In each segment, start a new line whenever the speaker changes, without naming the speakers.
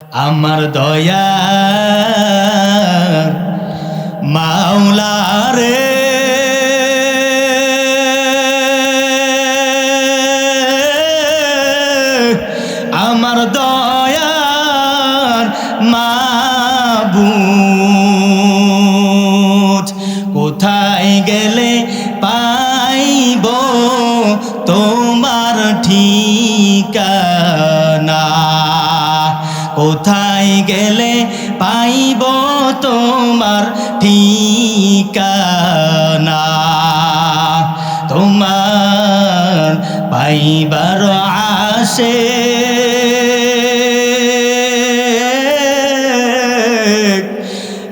আমার দয়া মাওলা রে তোমার ঠিকানা তোমার পাইবার আসে।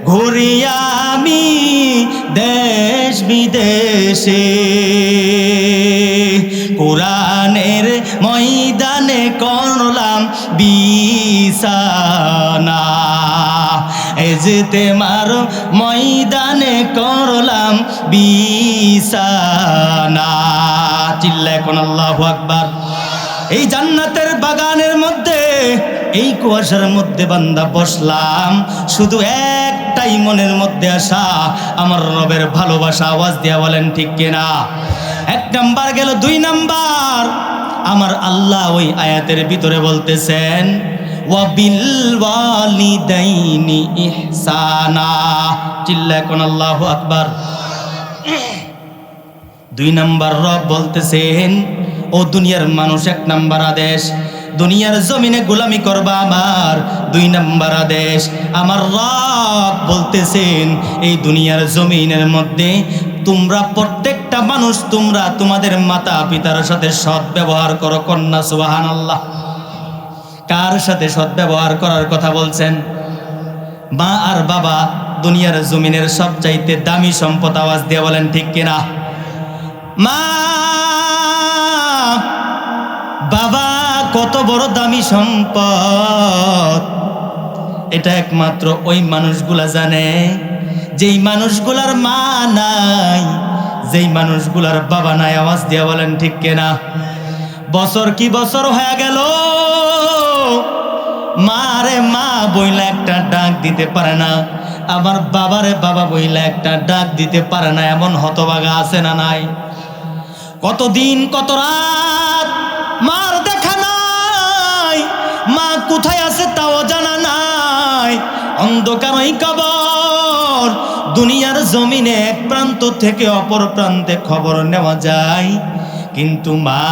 ঘুরি আমি দেশ বিদেশে কোরআনের ময়দানে করলাম বিছানা। এজেতে মারো ময়দানে করলাম বিছানা। চিল্লায় কোন আল্লাহু আকবার। এই জান্নাতের বাগানের মধ্যে, এই কুয়াশার মধ্যে বান্দা বসলাম। শুধু একটাই মনের মধ্যে আসা আমার রবের ভালোবাসা আওয়াজ দিয়া বলেন ঠিক কিনা? এক নাম্বার গেল দুই নাম্বার। আমার আল্লাহ ওই আয়াতের ভিতরে বলতেছেন চিল্লা আকবার। দুই নাম্বার রব বলতেছেন, ও দুনিয়ার মানুষ, এক নাম্বার আদেশ। দুনিয়ার জমিনে গোলামি করবা আমার, দুই নাম্বার আদেশ। আমার রব বলতেছেন, এই দুনিয়ার জমিনের মধ্যে তোমরা প্রত্যেকটা মানুষ, তোমরা তোমাদের মাতা পিতার সাথে সৎ ব্যবহার করো, কন্যা সুবাহান আল্লাহ কার সাথে সৎ ব্যবহার করার কথা বলছেন? মা আর বাবা দুনিয়ার জমিনের সব চাইতে দামি সম্পদ আওয়াজ দিয়ে বলেন, ঠিক কিনা? মা, বাবা, কত বড় দামি সম্পদ। এটা একমাত্র ওই মানুষগুলা জানে, যেই মানুষগুলার মা নাই, যেই মানুষগুলার বাবা নাই, আওয়াজ দিয়ে বলেন, ঠিক কিনা? বছর কি বছর হয়ে গেল? মা রে মা বইলা একটা ডাক দিতে পারে না। আমার বাবারে বাবা বইলা একটা ডাক দিতে পারে না, এমন হতবাগা আছে না নাই। কতদিন, কত রাত মার দেখা নাই, মা কোথায় আছে তাও জানা নাই। অন্ধকার ওই কবর, দুনিয়ার জমিনে এক প্রান্ত থেকে অপর প্রান্তে খবর নেওয়া যায়। কিন্তু মা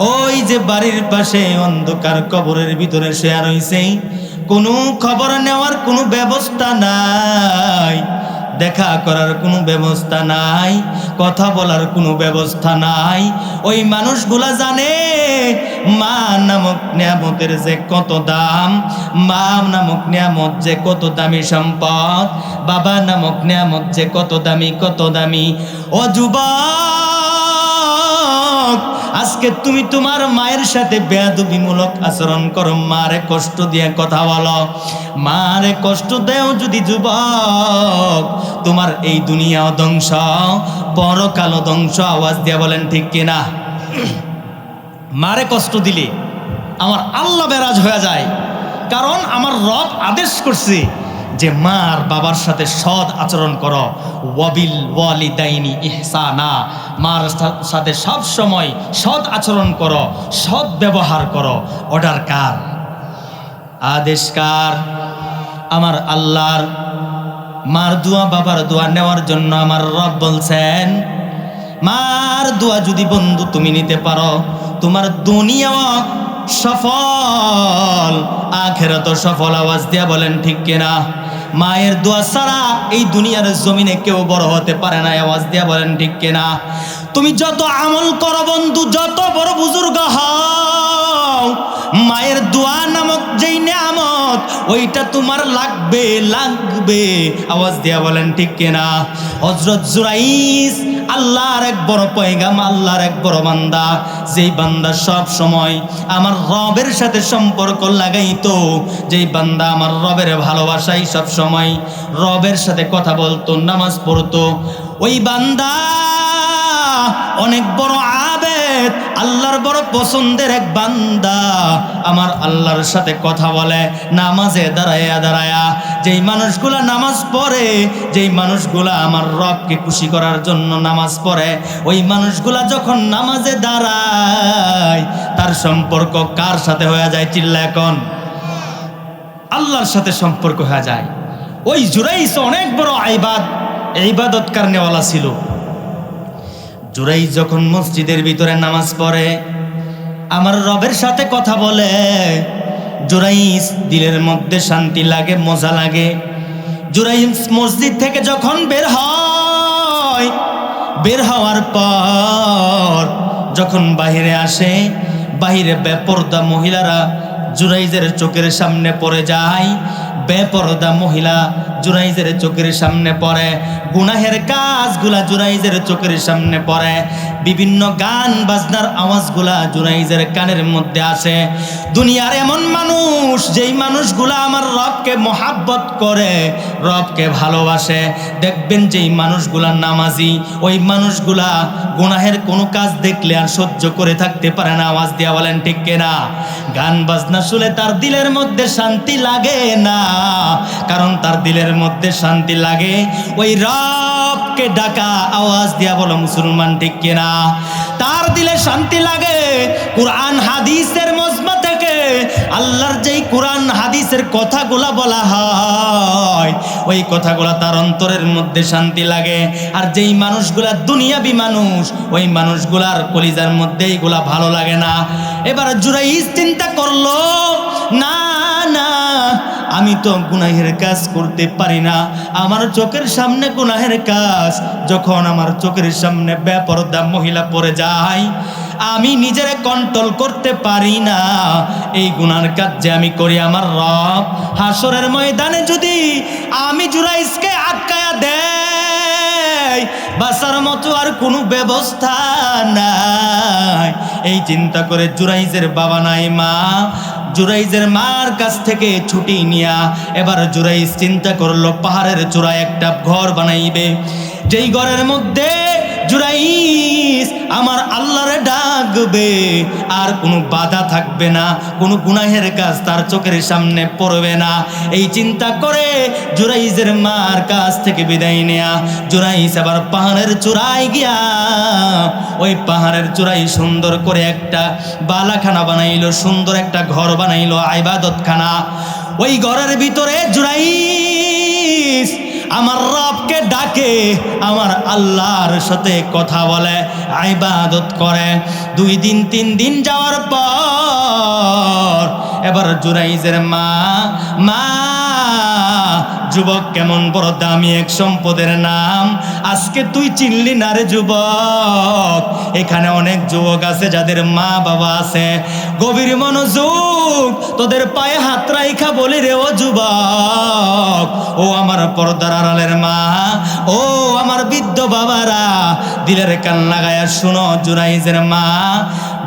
ওই যে বাড়ির পাশে অন্ধকার কবরের ভিতরে শেয়ার রয়েছে, কোনো খবর নেওয়ার কোনো ব্যবস্থা নাই, দেখা করার কোনো ব্যবস্থা নাই, কথা বলার কোনো ব্যবস্থা নাই। ওই মানুষগুলা জানে, মা নামক নিয়ামতের যে কত দাম, মা নামক নিয়ামত যে কত দামি সম্পদ, বাবা নামক নিয়ামত যে কত দামি কত দামি। ও যুবক আজকে তুমি তোমার মায়ের সাথে বেয়াদবিমূলক আচরণ করো। মারে কষ্ট দিয়ে কথা বলো। মারে কষ্ট দেও যদি যুবক। তোমার এই দুনিয়াও ধ্বংস। পরকালও ধ্বংস। আওয়াজ দিয়ে বলেন, ঠিক কিনা? মারে কষ্ট দিলে আমার আল্লাহ বেরাজ হয়ে যায়। কারণ আমার রব আদেশ করছে যে মা আর বাবার সাথে সৎ আচরণ করো, ওয়াবিল ওয়ালিদাইনি ইহসানা। মার সাথে সব সময় সৎ আচরণ করো, সৎ ব্যবহার করো। অর্ডার কার? আদেশ কার? আমার আল্লাহর মার দোয়া, বাবার দোয়া নেওয়ার জন্য আমার রব বলছেন, মার দোয়া যদি বন্ধু তুমি নিতে পারো, তোমার দুনিয়াও সফল। আখেরাত সফল আওয়াজ দিয়া বলেন, ঠিক কিনা? মায়ের দোয়া ছাড়া এই দুনিয়ার জমিনে কেউ বড় হতে পারে না, আওয়াজ দিয়া বলেন, ঠিক কিনা? তুমি যত আমল করো বন্ধু, যত বড় বুজুর্গ হও মায়ের দোয়া নামক যেই নিয়ামত, ওইটা তোমার লাগবে লাগবে। আওয়াজ দিয়া বলেন, ঠিক কিনা? হজরত জুরাইস, আল্লাহর এক বড় পয়গাম, আল্লাহর এক বড় বান্দা। যেই বান্দা সব সময় আমার রবের সাথে সম্পর্ক লাগাইতো, যেই বান্দা আমার রবের ভালোবাসাই সব সময় রবের সাথে কথা বলতো, নামাজ পড়তো, ওই বান্দা অনেক বড় আবেদ, আল্লাহর বড় পছন্দের এক বান্দা। আমার আল্লাহর সাথে কথা বলে, নামাজে দাঁড়ায়া দাঁড়ায়া। যেই মানুষগুলা নামাজ পড়ে, যেই মানুষগুলা আমার রবকে খুশি করার জন্য নামাজ পড়ে, ওই মানুষগুলা যখন নামাজে দাঁড়ায়, তার সম্পর্ক কার সাথে হয়ে যায় চিল্লা এখন? আল্লাহর সাথে সম্পর্ক হয়ে যায়। ওই জুরাইস অনেক বড় আইবাদ ইবাদত কারণেওয়ালা ছিল। জুরাই যখন মসজিদের ভিতরে নামাজ পড়ে, আমার রবের সাথে কথা বলে জুরাইস দিলের মধ্যে শান্তি লাগে, মজা লাগে। জুরাইস মসজিদ থেকে যখন বের হয়, বের হওয়ার পর যখন বাহিরে আসে, বাহিরে বেপরদা মহিলারা জুরাইজের চোখের সামনে পড়ে যায় বেপরদা মহিলা জুরাইজের চোখের সামনে পড়ে। গুনাহের কাজগুলা জুরাইজের চোখের সামনে পড়ে। বিভিন্ন গান বাজনার আওয়াজগুলা জুরাইজের কানের মধ্যে আসে। দুনিয়ার এমন মানুষ, যেই মানুষগুলা আমার রবকে মহাব্বত করে, রবকে ভালোবাসে। দেখবেন যেই মানুষগুলা নামাজি, ওই মানুষগুলা গুনাহের কোনো কাজ দেখলে আর সহ্য করে থাকতে পারে না। আওয়াজ দিয়া বলেন, ঠিক কেনা? গান বাজনা শুনে তার দিলের মধ্যে শান্তি লাগে না। কারণ তার দিলের মধ্যে শান্তি লাগে। ওই রবকে ডাকা আওয়াজ দিয়া বলো, মুসলমান ঠিক কিনা? তার দিলে শান্তি লাগে। কোরআন, হাদিসের মজমা থেকে আল্লাহর যেই কোরআন, হাদিসের কথাগুলা বলা হয়, ওই কথাগুলা তার অন্তরের মধ্যে শান্তি লাগে। আর যেই মানুষগুলা দুনিয়াবি মানুষ, ওই মানুষগুলার কলিজার মধ্যে এইগুলা ভালো লাগে না। এবার জুরাইজ চিন্তা করল, না আমি তো গুনাহের কাজ করতে পারি না। আমার চোখের সামনে গুনাহের কাজ। যখন আমার চোখের সামনে বেপরদা মহিলা পড়ে যায়, আমি নিজের কন্ট্রোল করতে পারি না। এই গুনার কাজ যে আমি করি আমার রব হাসরের ময়দানে যদি আমি জুরাইসকে আটকায়া দেয় বাসার মতো আর কোনো ব্যবস্থা নাই। এই চিন্তা করে জুরাইজের বাবা নাই মা জুরাইজের মার কাছ থেকে ছুটি নিয়া এবার জুরাইজ চিন্তা করল পাহাড়ের চূড়ায় একটা ঘর বানাইবে। যেই ঘরের মধ্যে জুরাইস আমার আল্লাহরে ডাকবে, আর কোনো বাধা থাকবে না, কোনো গুনাহের কাজ তার চোখের সামনে পড়বে না। এই চিন্তা করে জুরাইজের মার কাছ থেকে বিদায় নেয়া। জুরাইস আবার পাহাড়ের চূড়ায় গিয়া ওই পাহাড়ের চূড়ায় সুন্দর করে একটা বালাখানা বানাইলো, সুন্দর একটা ঘর বানাইলো, আইবাদতখানা। ওই ঘরের ভিতরে জুরাইস আমার রবকে ডাকে, আমার আল্লাহর সাথে কথা বলে আইবাদত করে। দুই দিন, তিন দিন যাওয়ার পর, এবার জুরাইজের মা মা যুবক, কেমন বড় দামি এক সম্পদের নাম। আজকে তুই চিনলি না রে যুবক। এখানে অনেক যুবক আছে, যাদের মা বাবা আছে। গভীর মনোযোগ তোদের পায়ে হাত রাইখা বলি রে, ও যুবক। ও আমার পর্দার আড়ালের মা। ও আমার বৃদ্ধ বাবারা, দিলের কান লাগায়া শুনো জুরাইজের মা।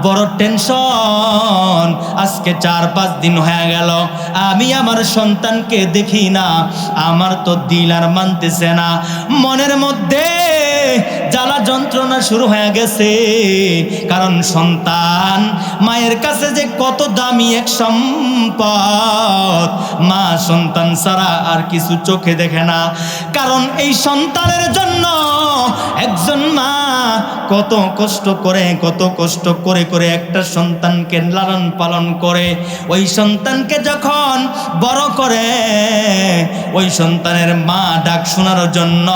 বড় টেনশন। আজকে চার পাঁচ দিন হয়ে গেল। আমি আমার সন্তানকে দেখি না। আমার তো দিল আর মানতেছে না। মনের মধ্যে জ্বালা যন্ত্রণা শুরু হয়ে গেছে। কারণ সন্তান মায়ের কাছে যে কত দামি এক সম্পদ, মা সন্তান ছাড়া আর কিছু চোখে দেখে না। কারণ এই সন্তানের জন্য একজন মা কত কষ্ট করে, কত কষ্ট করে করে একটা সন্তানকে লালন পালন করে। ওই সন্তানকে যখন বড় করে, ওই সন্তানের মা ডাক শোনার জন্য,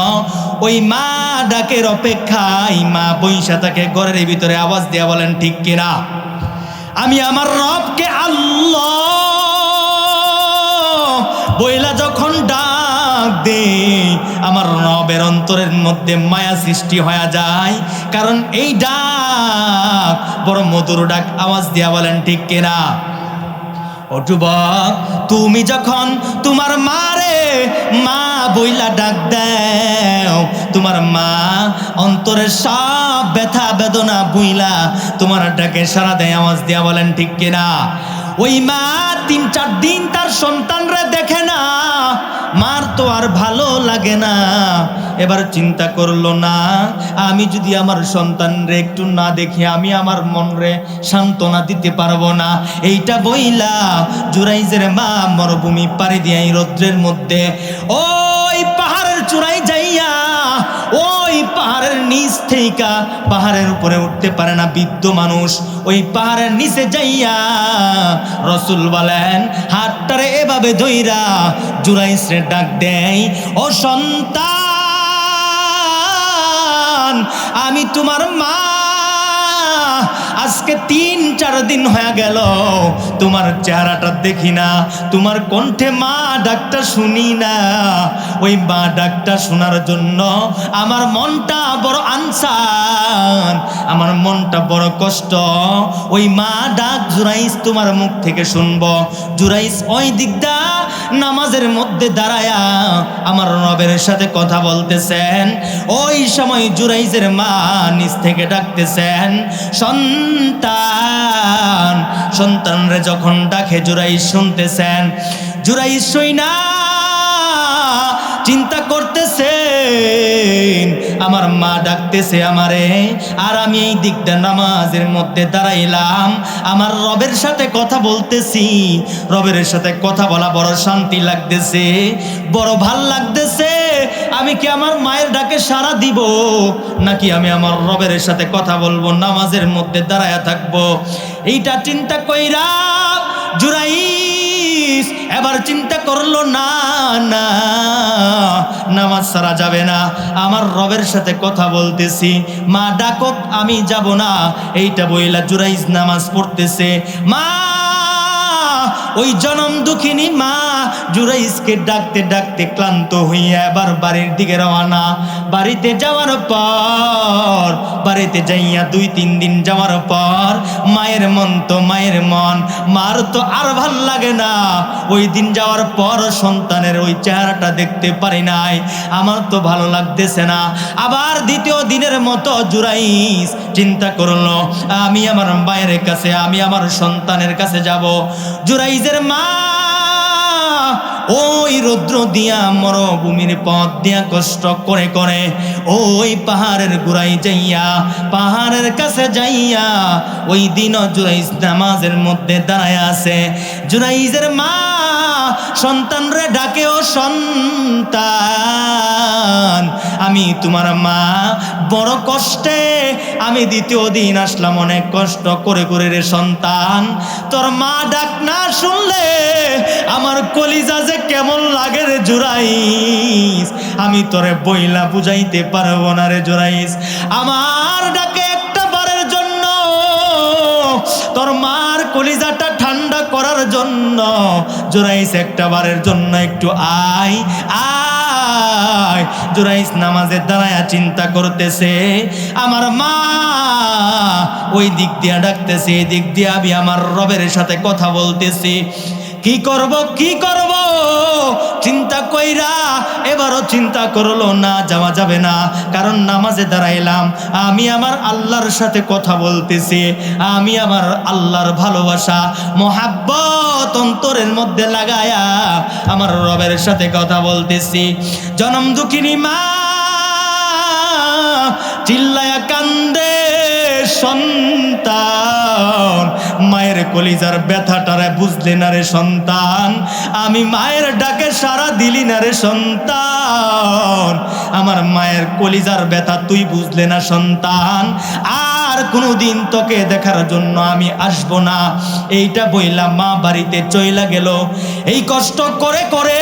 ওই মা ডাকের অপেক্ষায় মা বৈশা তাকে ঘরের ভিতরে আওয়াজ দেওয়া বলেন, ঠিক কিনা আমি আমার রবকে আল্লাহ বইলা যখন ডাক দে আমার অন্তরের মধ্যে মায়া সৃষ্টি হয়ে যায়। কারণ এই ডাক বড় মধুর ডাক, আওয়াজ দিয়া বলেন, ঠিক যুবক, তুমি যখন তোমার মারে মা বইলা ডাক দাও, তোমার মা অন্তরের সব ব্যথা বেদনা বুইলা তোমার ডাকে সারা দেয়, আওয়াজ দিয়া বলেন, ঠিক কিনা? ওই মা তিন চার দিন তার সন্তানরা দেখে মার তো আর ভালো লাগে না। এবার চিন্তা করল না, আমি যদি আমার সন্তান রে একটু না দেখি, আমি আমার মনরে সান্ত্বনা দিতে পারব না। এইটা বইলা জুরাইজের মা মরুভূমি পাড়ি দিয়ে রৌদ্রের মধ্যে ওই থেকে পাহাড়ের উপরে উঠতে পারে না, বৃদ্ধ মানুষ। ওই পাহাড়ের নিচে যাইয়া রসুল বলেন, হাতটারে এভাবে ধইরা জুরাইসরে ডাক দেয়, ও সন্তান, আমি তোমার মা আজকে তিন, চার দিন হয়ে গেল। তোমার চেহারাটা দেখি না, তোমার কণ্ঠে মা ডাকটা শুনি না। ওই মা ডাকটা শোনার জন্য আমার মনটা বড় আনসান, আমার মনটা বড় কষ্ট। ওই মা ডাক জুরাইস তোমার মুখ থেকে শুনব। জুরাইস ওই দিকটা নামাজের মধ্যে দাঁড়ায়া আমার রবের সাথে কথা বলতেছেন। ওই সময় জুরাইজের মা নিচ থেকে ডাকতেছেন সন্তান। সন্তানরে যখন ডাকে জুরাইজ শুনতেছেন জুরাইজ শুই না চিন্তা করতেছেন, আমার মা ডাকতেছে আমারে, আর আমি এই দিকটা নামাজের মধ্যে দাঁড়াইলাম। আমার রবের সাথে কথা বলতেছি, রবের সাথে কথা বলা বড় শান্তি লাগতেছে, বড় ভালো লাগতেছে আমি কি আমার মায়ের ডাকে সাড়া দিব? নাকি আমি আমার রবের সাথে কথা বলব, নামাজের মধ্যে দাঁড়ায়া থাকব? এইটা চিন্তা কইরা জুরাইস, এবার চিন্তা করল, না না, নামাজ সারা যাবে না। আমার রবের সাথে কথা বলতেছি। মা ডাকক আমি যাব না। এইটা বইলা জুরাইজ নামাজ পড়তেছে। মা, ওই জনম দুঃখিনী মা জুরাইসকে ডাকতে ডাকতে ক্লান্ত হইয়া এবার বাড়ির দিকে রওনা। বাড়িতে যাওয়ার পর, বাড়িতে যাইয়া দুই তিন দিন যাওয়ার পর, মায়ের মন তো মায়ের মন, মার তো আর ভালো লাগে না। ওই দিন যাওয়ার পর সন্তানের ওই চেহারাটা দেখতে পারি নাই। আমার তো ভালো লাগতেছে না। আবার দ্বিতীয় দিনের মতো জুরাইস চিন্তা করল, আমি আমার মায়ের কাছে, আমি আমার সন্তানের কাছে যাব। জুরাইজের মা ওই রৌদ্র দিয়া মরভূমির পথ দিয়া কষ্ট করে করে, ওই পাহাড়ের গুড়াই যাইয়া, পাহাড়ের কাছে যাইয়া, ওই দিন জুরাইজ নামাজের মধ্যে দাঁড়ায় আছে। জুরাইজের মা সন্তান রে ডাকে ও সন্তান। আমি তোমার মা, বড় কষ্টে আমি দ্বিতীয় দিন আসলাম, অনেক কষ্ট করে করে রে সন্তান। তোর মা ডাক না শুনলে আমার কলিজা যে কেমন লাগে রে জুরাইস। আমি তোরে বইলা বুঝাইতে পারব না রে জুরাইস। আমার ডাকে একটা বারের জন্য তোর মার কলিজাটা করার জন্য। জোরাইস একটা বারের জন্য একটু আয় আয়। জোরাইস নামাজের দাঁড়ায় চিন্তা করতেছে, আমার মা ওই দিক দিয়া ডাকতেছে এই দিক দিয়ে আমি আমার রবের সাথে কথা বলতেছি। কি করব কি করব? চিন্তা কইরা এবারও চিন্তা করল না, যাওয়া যাবে না। কারণ নামাজে দাঁড়াইলাম, আমি আমার আল্লাহর সাথে কথা বলতেছি, আমি আমার আল্লাহর ভালোবাসা, মহাব্বত অন্তরের মধ্যে লাগায়া আমার রবের সাথে কথা বলতেছি। জনম দুঃখিনী মা, চিল্লায়া কান্দে কলিজার ব্যথাটারে বুঝলি না রে সন্তান? আমি মায়ের ডাকে সারা দিলি না রে সন্তান। আমার মায়ের কলিজার ব্যথা তুই বুঝলে না সন্তান? আর কোনোদিন তোকে দেখার জন্য আমি আসব না। এইটা বইলা মা বাড়িতে চইলা গেল। এই কষ্ট করে করে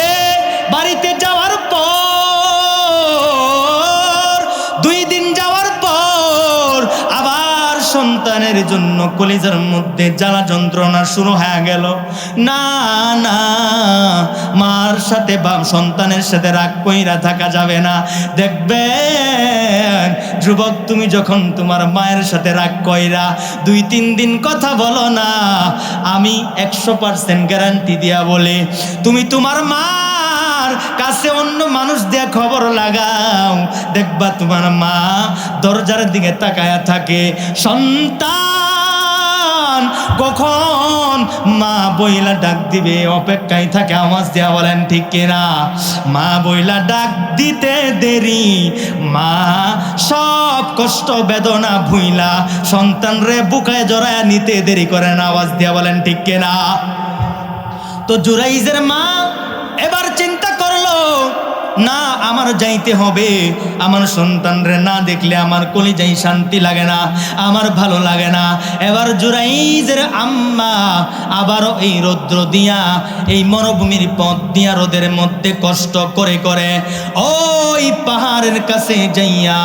বাড়িতে যাওয়ার পর দুই দিন সন্তানের জন্য কলিজার মধ্যে জ্বালা যন্ত্রণা শুরু হয়ে গেল। না না, মার সাথে বা সন্তানের সাথে রাগ কইরা থাকা যাবে না। দেখবে যুবক, তুমি যখন তোমার মায়ের সাথে রাগ কইরা দুই, তিন দিন কথা বলো না, আমি একশো পার্সেন্ট গ্যারান্টি দিয়া বলে, তুমি তোমার মার কাছে অন্য মানুষ দিয়ে খবর লাগাও। দেখবা তোমার মা দরজার দিকে তাকায়া থাকে। সন্তান, কখন মা বইলা ডাক দিবে? অপেক্ষায় থাকে আওয়াজ দেওয়া বলেন, ঠিক কিনা? মা বইলা ডাক দিতে দেরি। মা সব কষ্ট, বেদনা ভুইলা। সন্তান রে বুকায় জড়ায় নিতে দেরি করেন আওয়াজ দেওয়া বলেন, ঠিক কিনা? তো জুরাইজের মা এবার চিন্তা না আমার যাইতে হবে। আমার সন্তানরে না দেখলে আমার কলিজাই শান্তি লাগে না, আমার ভালো লাগে না। এবার জুরাইজের আম্মা আবারও এই রৌদ্র দিয়া, এই মরুভূমির পথ দিয়া রোদের মধ্যে কষ্ট করে করে, ওই পাহাড়ের কাছে যাইয়া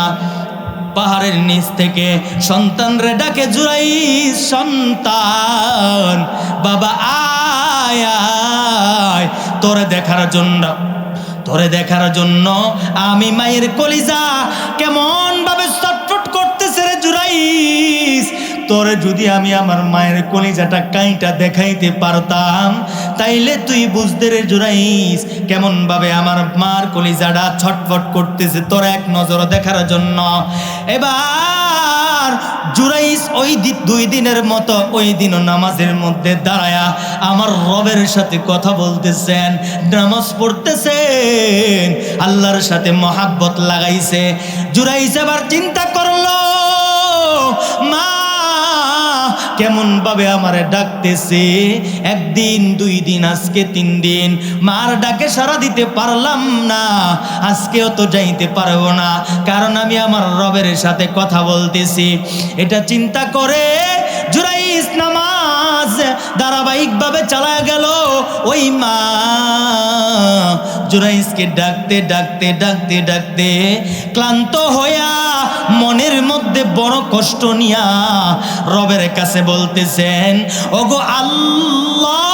পাহাড়ের নিচ থেকে সন্তান রে ডাকে জুড়াই সন্তান, বাবা আয় আয়, তোরে দেখার জন্য তোরে দেখার জন্য আমি মায়ের কলিজা কেমন ভাবে ছটফট করতেছে রে জুরাইস। তোরে যদি আমি আমার মায়ের কলিজাটা কাইটা দেখাইতে পারতাম, তাইলে তুই বুঝতে রে জুরাইস কেমন ভাবে আমার মার কলিজাটা ছটফট করতেছে তোর এক নজর দেখার জন্য। এবার জুরাইস ওই দুই দিনের মতো ওই দিনও নামাজের মধ্যে দাঁড়ায়া আমার রবের সাথে কথা বলতেছেন, নামাজ পড়তেছেন, আল্লাহর সাথে মহাব্বত লাগাইছে। জুরাইস আবার চিন্তা করল, মা কেমন ভাবে আমারে ডাকতেছে? একদিন, দুই দিন, আজকে তিন দিন। মার ডাকে সারা দিতে পারলাম না। আজকেও তো যাইতে পারব না। কারণ আমি আমার রবের সাথে কথা বলতেছি। এটা চিন্তা করে জুরাইস নামাজ ধারাবাহিকভাবে চালা গেল। ওই মা জুরাইসকে ডাকতে ডাকতে ডাকতে ডাকতে ক্লান্ত হইয়া মনের মধ্যে বড় কষ্ট নিয়া রবের কাছে বলতেছেন, ওগো আল্লাহ,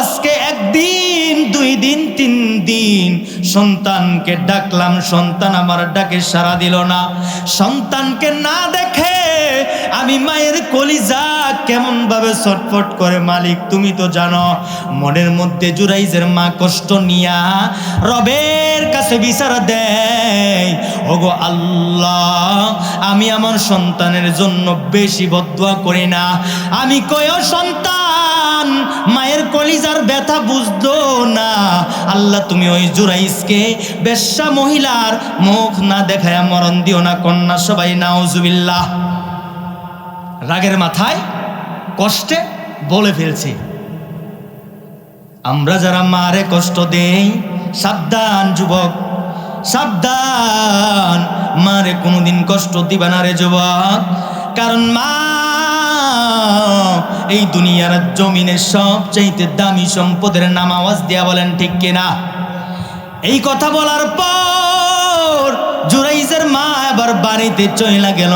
আজকে একদিন, দুই দিন, তিন দিন সন্তানকে ডাকলাম, সন্তান আমার ডাকে সারা দিল না। সন্তানকে না দেখে আমি মায়ের কলিজা কেমন ভাবে ছটফট করে মালিক তুমি তো জানো। মনের মধ্যে জুরাইজের মা কষ্ট নিয়া রবের কাছে বিচার দেয়। ওগো আল্লাহ, আমি আমার সন্তানের জন্য বেশি বদুয়া করি না। আমি কয়ও সন্তান, মায়ের কলিজার ব্যথা বুঝলো না। আল্লাহ, তুমি ওই জুরাইসকে বেশ্যা মহিলার মুখ না দেখায় মরণ দিও না, কন্যা সবাই, নাউজুবিল্লাহ। রাগের মাথায় কষ্টে বলে ফেলছি। আমরা যারা মারে কষ্ট দেই, সাবধান যুবক, সাবধান। মারে কোনোদিন কষ্ট দিবা না রে যুবক, কারণ মা এই দুনিয়ার জমিনের সবচাইতে দামি সম্পদের নাম আওয়াজ বলেন ঠিক কিনা? এই কথা বলার পর জুরাইজের মা এবার বাড়িতে চইলা গেল।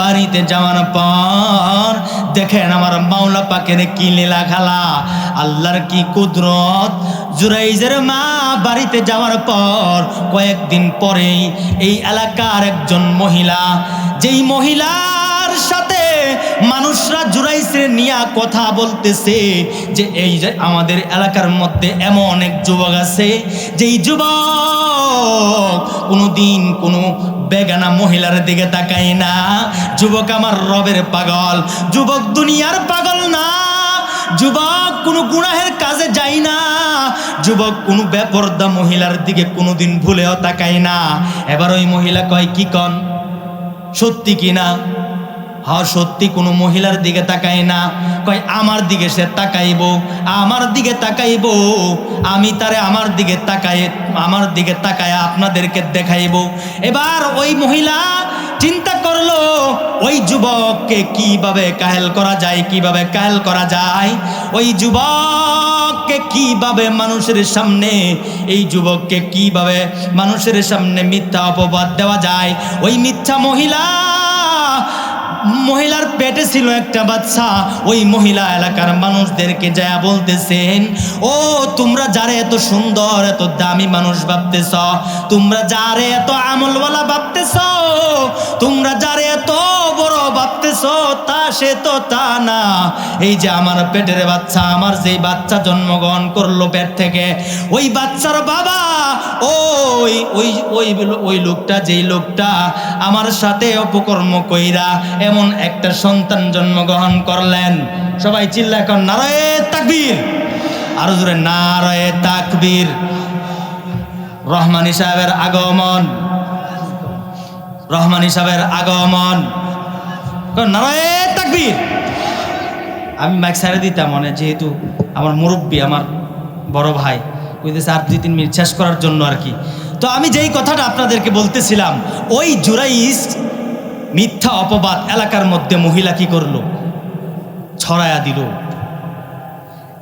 বাড়িতে যাওয়ার পর দেখেন আমার মাওলা পাকের কি লীলা খালা, আল্লাহর কি কুদরত। জুরাইজের মা বাড়িতে যাওয়ার পর কয়েকদিন পরেই এই এলাকার একজন মহিলা, যেই মহিলার সাথে মানুষরা জুরাইসে নিয়ে কথা বলতেছে যে এই যে আমাদের এলাকার মধ্যে এমন অনেক যুবক আছে, যেই যুবক কোনো দিন কোনো বেগানা মহিলার দিকে তাকায় না। যুবক আমার রবের পাগল। যুবক দুনিয়ার পাগল না। যুবক কোনো গুনাহের কাজে যায় না। যুবক কোনো বেপর্দা মহিলার দিকে কোনোদিন ভুলেও তাকায় না। এবার ওই মহিলা কয়, কি কন? সত্যি কি না? হ্যাঁ সত্যি কোনো মহিলার দিকে তাকায় না। কয়, আমার দিকে সে তাকাইব, আমার দিকে তাকাইব, আমি তারে আমার দিকে তাকাই আমার দিকে তাকায় আপনাদেরকে দেখাইব। এবার ওই মহিলা চিন্তা করল, ওই যুবককে কীভাবে কাহেল করা যায়, কীভাবে কাহেল করা যায়? ওই যুবককে কীভাবে মানুষের সামনে, এই যুবককে কীভাবে মানুষের সামনে মিথ্যা অপবাদ দেওয়া যায়? ওই মিথ্যা মহিলা মহিলার পেটে ছিল একটা বাচ্চা, ওই মহিলা এলাকার মানুষদেরকে যা বলতেছেন, ও, তোমরা যারে এত সুন্দর, এত দামি মানুষ ভাবতেছ, তোমরা যারে এত আমলওয়ালা ভাবতেছ, তোমরা যারে এত বড় ভাবতেছ, তা সে তো তা না। এই যে আমার পেটের বাচ্চা, আমার যেই বাচ্চা জন্মগ্রহণ করল পেট থেকে, ওই বাচ্চার বাবা, ওই ওই ওই ওই লোকটা, যেই লোকটা আমার সাথে অপকর্ম কইরা এমন একটা সন্তান জন্মগ্রহণ করলেন। সবাই চিল্লা এখন, নারায়ে তাকবীর! আরও জোরে, নারায়ে তাকবীর! রহমানি সাহেবের আগমন। রহমানি সাহেবের আগমন। আমি মাইক সাইডে দিতাম মানে যেহেতু আমার মুরব্বী, আমার বড় ভাই বুঝতেছে আর দুই, তিন মিনিট শেষ করার জন্য আর কি। তো আমি যেই কথাটা আপনাদেরকে বলতেছিলাম, ওই জুরাইস মিথ্যা অপবাদ এলাকার মধ্যে মহিলা কি করল? ছড়ায়া দিল।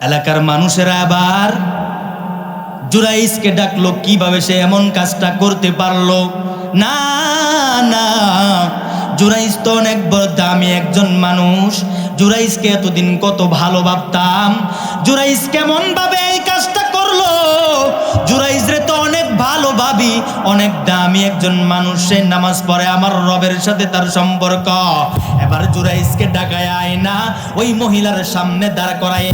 এলাকার মানুষেরা আবার জুরাইসকে ডাকলো, কীভাবে সে এমন কাজটা করতে পারল? না না। জুরাইস তো অনেক বড় দামি একজন মানুষ। জুরাইসকে এতদিন কত ভালো ভাবতাম। জুরাইস কেমন ভাবে এই কাজটা করল? জুরাইস রে তো অনেক ভালো ভাবি, অনেক দামি একজন মানুষ, সে নামাজ পড়ে আমার রবের সাথে তার সম্পর্ক। এবার জুরাইসকে ডাকায় আয় না, ওই মহিলার সামনে দাঁড় করায়।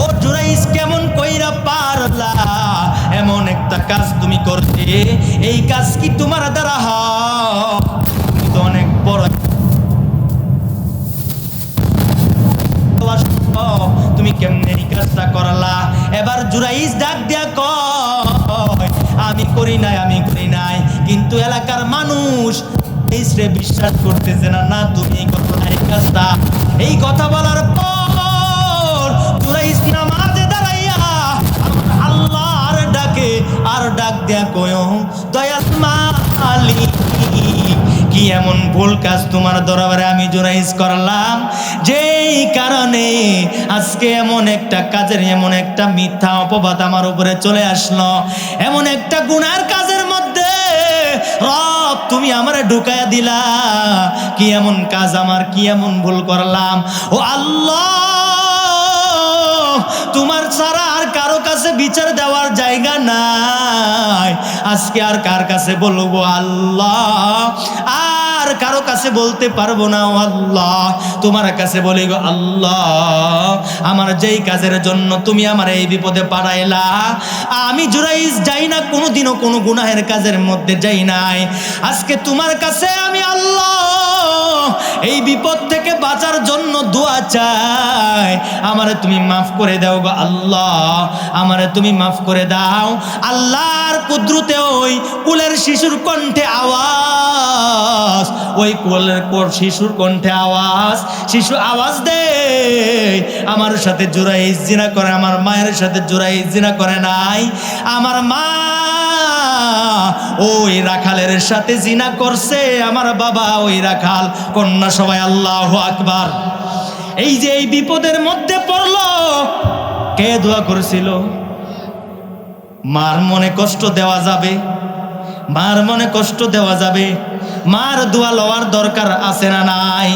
ও জুরাইস কেমন কইরা পারলা? একটা কাজ তুমি করতে, এই কাজ কি তোমার দ্বারা তুমি তো অনেক বড়। তুমি কেমনে এই কাজটা করলা? এবার জুরাইস ডাক দিয়া কয়, আমি করি নাই, আমি করি নাই। কিন্তু এলাকার মানুষ এই বিশ্বাস করতেছে না না, তুমি এই কথা, এই কাজটা। এই কথা বলার পর আর ডাক দেয়া কয়, দয়াল মালিক কি এমন ভুল কাজ তোমার দরবারে আমি জোরাইজ করলাম? যেই কারণে আজকে এমন একটা কাজের, এমন একটা মিথ্যা অপবাদ আমার উপরে চলে আসলো। এমন একটা গুনার কাজের মধ্যে রব তুমি আমার ঢুকায়া দিলা। কি এমন কাজ আমার, কি এমন ভুল করলাম? ও আল্লাহ, তোমার কারও কাছে বিচার দেওয়ার জায়গা নাই। আজকে আর কার কাছে বলব আল্লাহ? আর কারও কাছে বলতে পারব না আল্লাহ। তোমার কাছে বলি গো, আল্লাহ, আমার যেই কাজের জন্য তুমি আমার এই বিপদে পাঠাইলা আমি জুরাইজ যাই না, কোনোদিনও কোনো গুনাহের কাজের মধ্যে যাই নাই। আজকে তোমার কাছে আমি আল্লাহ এই বিপদ থেকে বাঁচার জন্য দোয়া চাই। আমারে তুমি মাফ করে দাও গো আল্লাহ। আমারে তুমি মাফ করে দাও। আল্লাহর কুদ্রুতে ওই কুলের শিশুর কণ্ঠে আওয়াজ। ওই কুলের কোর শিশুর কণ্ঠে আওয়াজ। শিশু আওয়াজ দে। আমার সাথে জোড়াই জিনা করে, আমার মায়ের সাথে জোড়াই জিনা করে নাই। আমার মা ওই রাখালের সাথে জিনা করছে আমার বাবা, ওই রাখাল কন্যা সবাই আল্লাহ আকবার। এই যে এই বিপদের মধ্যে পড়ল, কে দোয়া করেছিল? মার মনে কষ্ট দেওয়া যাবে, মার মনে কষ্ট দেওয়া যাবে, মার দোয়া লওয়ার দরকার আছে না নাই?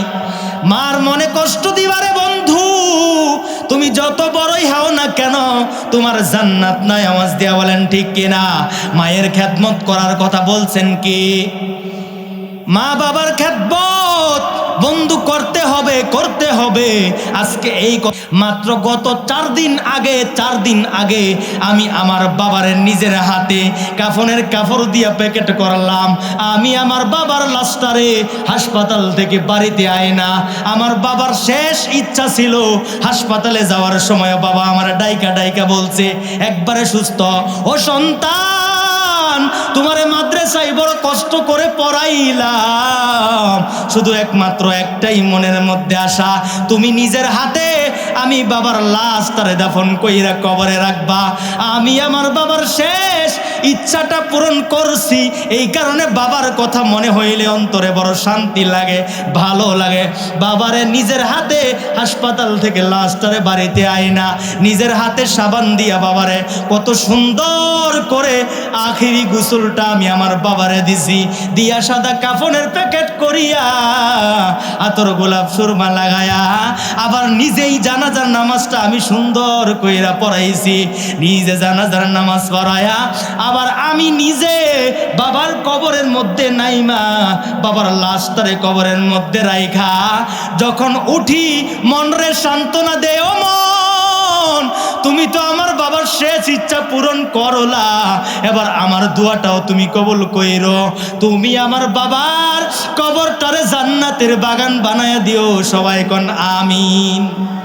মার মনে কষ্ট দিবারে বন্ধু তুমি যত বড়ই হও না কেন, তোমার জান্নাত নাই আওয়াজ দিয়া বলেন, ঠিক কিনা? মায়ের খ্যাতমত করার কথা বলছেন কি? মা বাবার খ্যাতমত বন্ধু করতে হবে করতে হবে। আজকে এই মাত্র গত চার দিন আগে, চার দিন আগে আমি আমার বাবার নিজের হাতে কাফনের কাপড় দিয়া প্যাকেট করলাম। আমি আমার বাবার লাস্টারে হাসপাতাল থেকে বাড়িতে আয় না। আমার বাবার শেষ ইচ্ছা ছিল হাসপাতালে যাওয়ার সময় বাবা আমার ডাইকা ডাইকা বলছে, একবারে সুস্থ। ও সন্তান, তোমারে মাদ্রাসায় বড় কষ্ট করে পড়াইলাম। শুধু একমাত্র একটাই মনের মধ্যে আসা তুমি নিজের হাতে আমি বাবার লাশ তারে দাফন কইরা কবরে রাখবা। আমি আমার বাবার শেষ ইচ্ছাটা পূরণ করছি, এই কারণে বাবার কথা মনে হইলে অন্তরে বড় শান্তি লাগে, ভালো লাগে। বাবারে নিজের হাতে হাসপাতাল থেকে লাস্টারে বাড়িতে আয় না। নিজের হাতে সাবান দিয়া বাবারে, কত সুন্দর করে আখিরি গোসলটা আমি আমার বাবারে দিছি। দিয়া সাদা কাফনের প্যাকেট করিয়া আতর গোলাপ সুরমা লাগায়া, আবার নিজেই জানাজার নামাজটা আমি সুন্দর কইরা পড়াইছি। নিজে জানাজার নামাজ পড়ায়া আবার আমি নিজে বাবার কবরের মধ্যে নাইমা বাবার লাশটারে কবরের মধ্যে রাইখা। যখন উঠি মনরে সান্ত্বনা দে, ও মন, তুমি তো আমার বাবার শেষ ইচ্ছা পূরণ করলা। এবার আমার দোয়াটাও তুমি কবুল কইরো। তুমি আমার বাবার কবরটারে জান্নাতের বাগান বানায় দিও, সবাই কন আমিন।